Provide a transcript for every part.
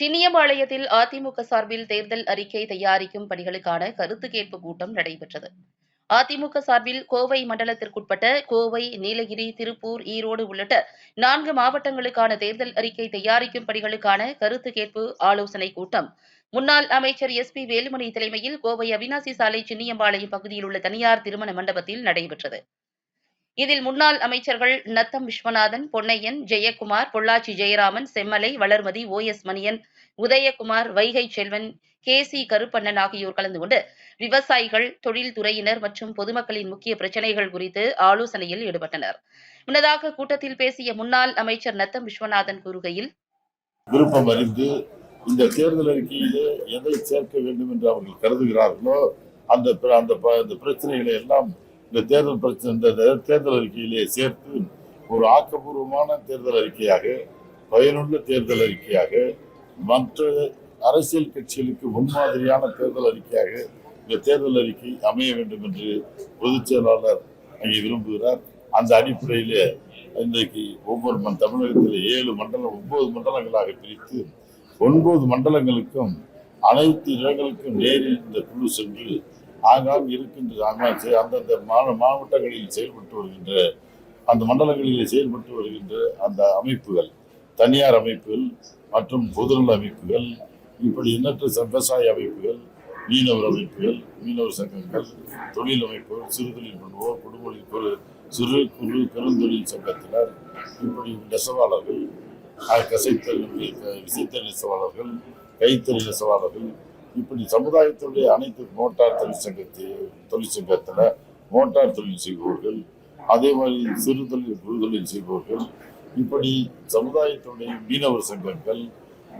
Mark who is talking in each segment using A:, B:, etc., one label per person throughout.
A: சின்னியம்பாளையத்தில் அதிமுக சார்பில் தேர்தல் அறிக்கை தயாரிக்கும் பணிகளுக்கான கருத்து கேட்பு கூட்டம் நடைபெற்றது. அதிமுக சார்பில் கோவை மண்டலத்திற்குட்பட்ட கோவை நீலகிரி திருப்பூர் ஈரோடு உள்ளிட்ட நான்கு மாவட்டங்களுக்கான தேர்தல் அறிக்கை தயாரிக்கும் பணிகளுக்கான கருத்து கேட்பு ஆலோசனைக் கூட்டம். முன்னாள் அமைச்சர் எஸ் பி வேலுமணி தலைமையில் கோவை அவினாசி சாலை சின்னியம்பாளையம் பகுதியில் உள்ள தனியார் திருமண மண்டபத்தில் நடைபெற்றது. இதில் முன்னாள் அமைச்சர்கள் Natham Viswanathan Ponnaiyan Jayakumar Pollachi Jayaraman Semmalai Valarmathi O S Manian Udhayakumar Vaigai Selvan K C Karuppannan ஆகியோர் கலந்து கொண்டு விவசாயிகள் தொழில்துறையினர் மற்றும் பொதுமக்களின் முக்கிய பிரச்சனைகள் குறித்து ஆலோசனையில் ஈடுபட்டனர். முன்னதாக கூட்டத்தில் பேசிய முன்னாள் அமைச்சர் நத்தம் விஸ்வநாதன் கூறுகையில்
B: விருப்பம் அறிந்து இந்த தேர்தல் அறிக்கையிலே எதை சேர்க்க வேண்டும் என்று அவர்கள் கருதுகிறார்களோ அந்த அந்த பிரச்சனைகளை எல்லாம் இந்த தேர்தல் பிரச்சனை இந்த தேர்தல் அறிக்கையிலே சேர்த்து ஒரு ஆக்கப்பூர்வமான தேர்தல் அறிக்கையாக பயனுள்ள தேர்தல் அறிக்கையாக மற்ற அரசியல் கட்சிகளுக்கு முன்மாதிரியான தேர்தல் அறிக்கையாக இந்த தேர்தல் அறிக்கை அமைய வேண்டும் என்று பொதுச் செயலாளர் அங்கே விரும்புகிறார். அந்த அடிப்படையிலே இன்றைக்கு ஒவ்வொரு மண் தமிழகத்தில் ஏழு மண்டலம் ஒன்பது மண்டலங்களாக பிரித்து ஒன்பது மண்டலங்களுக்கும் அனைத்து இடங்களுக்கும் நேரில் இந்த குழு சென்று ஆங்காங் இருக்கின்ற ஆங்காங் அந்தந்த மா- மாவட்டங்களில் செயல்பட்டு வருகின்ற அந்த மண்டலங்களில் செயல்பட்டு வருகின்ற அந்த அமைப்புகள் தனியார் அமைப்புகள் மற்றும் பொதுநல அமைப்புகள் இப்படி எண்ணற்ற விவசாய அமைப்புகள் மீனவர் அமைப்புகள் மீனவர் சங்கங்கள் தொழில் அமைப்புகள் சிறுதொழில் பண்ணுவோர் குடும்ப குறு சிறு குறு பெருந்தொழில் சங்கத்தினர் இப்படி நெசவாளர்கள் கசைத்தல் விசைத்தல் நெசவாளர்கள் கைத்தறி நெசவாளர்கள் இப்படி சமுதாயத்துடைய அனைத்து மோட்டார் தொழிற்சங்கத்தை தொழிற்சங்கத்தில் மோட்டார் தொழில் செய்பவர்கள் அதே மாதிரி சிறு தொழில் குறு தொழில் செய்பவர்கள் இப்படி சமுதாயத்துடைய மீனவர் சங்கங்கள்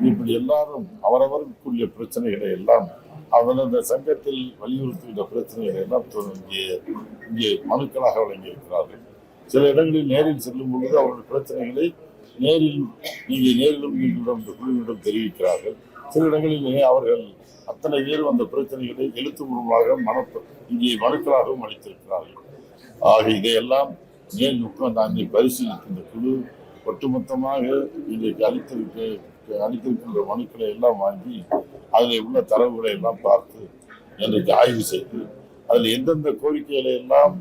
B: இப்படி எல்லாரும் அவரவருக்குரிய பிரச்சனைகளை எல்லாம் அந்தந்த சங்கத்தில் வலியுறுத்துகின்ற பிரச்சனைகளை எல்லாம் இங்கே இங்கே மனுக்களாக வழங்கியிருக்கிறார்கள். சில இடங்களில் நேரில் செல்லும் பொழுது அவருடைய பிரச்சனைகளை நேரில் இங்கே நேரிலும் எங்களிடம் குழுவிடம் தெரிவிக்கிறார்கள். சில இடங்களிலே அவர்கள் அத்தனை பேர் வந்த பிரச்சனைகளை எழுத்துப்பூர்வமாக மன இங்கே மனுக்களாகவும் அளித்திருக்கிறார்கள். ஆக இதையெல்லாம் நேரில் உட்கார்ந்து அங்கே பரிசீலிக்கின்ற குழு ஒட்டுமொத்தமாக இன்றைக்கு அளித்திருக்க அளித்திருக்கின்ற மனுக்களை எல்லாம் வாங்கி அதில் உள்ள தரவுகளை எல்லாம் பார்த்து இன்றைக்கு ஆய்வு செய்து அதில் எந்தெந்த கோரிக்கைகளை எல்லாம்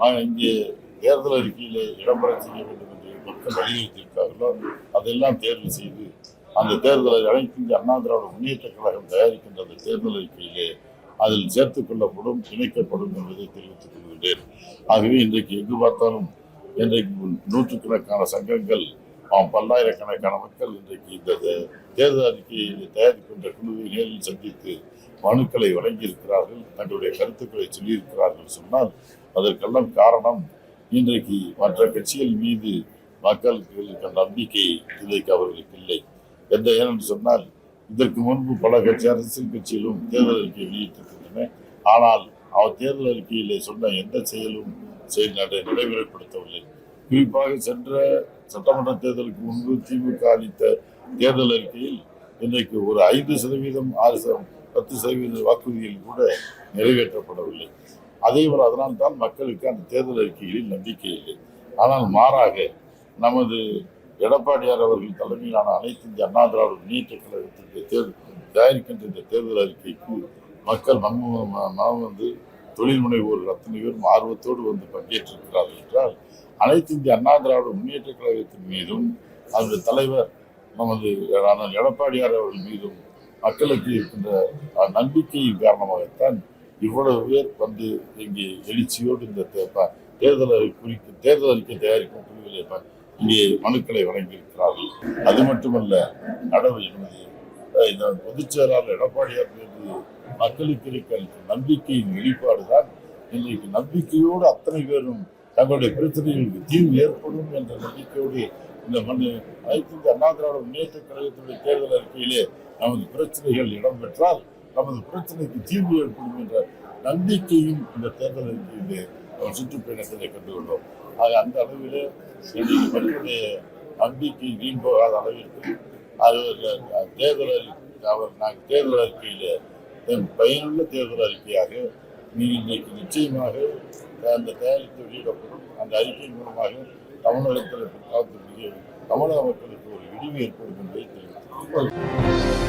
B: நான் இங்கே தேர்தல் அறிக்கையில் இடம்பெற செய்ய வேண்டும் என்று மக்கள் வலியுறுத்தியிருக்கார்களோ அதெல்லாம் தேர்வு செய்து அந்த தேர்தலை அனைத்து இந்திய அண்ணா திராவிட முன்னேற்ற கழகம் தயாரிக்கின்ற அந்த தேர்தல் அறிக்கையிலே அதில் சேர்த்துக் கொள்ளப்படும் இணைக்கப்படும் என்பதை தெரிவித்துக் கொள்கின்றேன். ஆகவே இன்றைக்கு எங்கு பார்த்தாலும் இன்றைக்கு நூற்றுக்கணக்கான சங்கங்கள் பல்லாயிரக்கணக்கான மக்கள் இன்றைக்கு இந்த தேர்தல் அறிக்கையை தயாரிக்கின்ற குழுவை நேரில் சந்தித்து மனுக்களை வழங்கியிருக்கிறார்கள் தங்களுடைய கருத்துக்களை சொல்லியிருக்கிறார்கள் சொன்னால் அதற்கெல்லாம் காரணம் இன்றைக்கு மற்ற கட்சிகள் மீது மக்களுக்கு நம்பிக்கை இன்றைக்கு அவர்களுக்கு இல்லை. எந்த ஏனென்று சொன்னால் இதற்கு முன்பு பல கட்சி அரசியல் கட்சிகளும் தேர்தல் அறிக்கை வெளியிட்டிருக்கின்றன. ஆனால் அவர் தேர்தல் அறிக்கையிலே சொன்ன எந்த செயலும் செயல் நடை- நடைமுறைப்படுத்தவில்லை குறிப்பாக சென்ற சட்டமன்ற தேர்தலுக்கு முன்பு திமுக அளித்த தேர்தல் அறிக்கையில் இன்றைக்கு ஒரு ஐந்து சதவீதம் ஆறு பத்து சதவீத வாக்குறுதிகள் கூட நிறைவேற்றப்படவில்லை. அதே போல் அதனால் தான் மக்களுக்கு அந்த தேர்தல் அறிக்கைகளில் நம்பிக்கை இல்லை. ஆனால் மாறாக நமது எடப்பாடியார் அவர்கள் தலைமையிலான அனைத்து இந்திய அண்ணா திராவிட முன்னேற்ற கழகத்திற்கு தேர்தல் தயாரிக்கின்ற இந்த தேர்தல் அறிக்கைக்கு மக்கள் மன்ம மனம் வந்து தொழில் முனைவோர்கள் அத்தனை பேரும் ஆர்வத்தோடு வந்து பங்கேற்றிருக்கிறார்கள் என்றால் அனைத்து இந்திய அண்ணா திராவிட முன்னேற்ற கழகத்தின் மீதும் அதனுடைய தலைவர் நமது எடப்பாடியார் அவர்கள் மீதும் மக்களுக்கு இருக்கின்ற நம்பிக்கையின் காரணமாகத்தான் இவ்வளவு பேர் வந்து இங்கே எழுச்சியோடு இந்த தேர்தல் அறி- குறித்து தேர்தல் அறிக்கை தயாரிக்கும் குழுவிலே இங்கே மனுக்களை வழங்கியிருக்கிறார்கள். அது மட்டுமல்ல நடவு என்பது இந்த பொதுச் செயலாளர் எடப்பாடியார் மீது மக்களுக்கு இருக்க நம்பிக்கையின் வெளிப்பாடுதான். இன்றைக்கு நம்பிக்கையோடு அத்தனை பேரும் தங்களுடைய பிரச்சனைகளுக்கு தீர்வு ஏற்படும் என்ற நம்பிக்கையோடு இந்த மண் அனைத்து அண்ணா திராவிட முன்னேற்ற கழகத்தினுடைய தேர்தல் அறிக்கையிலே நமது பிரச்சனைகள் இடம்பெற்றால் நமது பிரச்சனைக்கு தீர்வு ஏற்படும் என்ற நம்பிக்கையும் இந்த தேர்தல் அறிக்கையிலே அவர் சுற்றுப்பயணத்திலே கண்டுகொண்டோம். ஆக அந்த அளவிலே மக்களுடைய நம்பிக்கை வீண் போகாத அளவிற்கு அது தேர்தல் அறிக்கை அவர் நாங்கள் தேர்தல் அறிக்கையிலே என் பயனுள்ள தேர்தல் அறிக்கையாக நீ இன்றைக்கு நிச்சயமாக அந்த தயாரித்து வெளியிடப்படும். அந்த அறிக்கை மூலமாக தமிழகத்தில் தமிழக மக்களுக்கு ஒரு விடிவு ஏற்படும் என்பதை தெரிவித்துள்ளேன்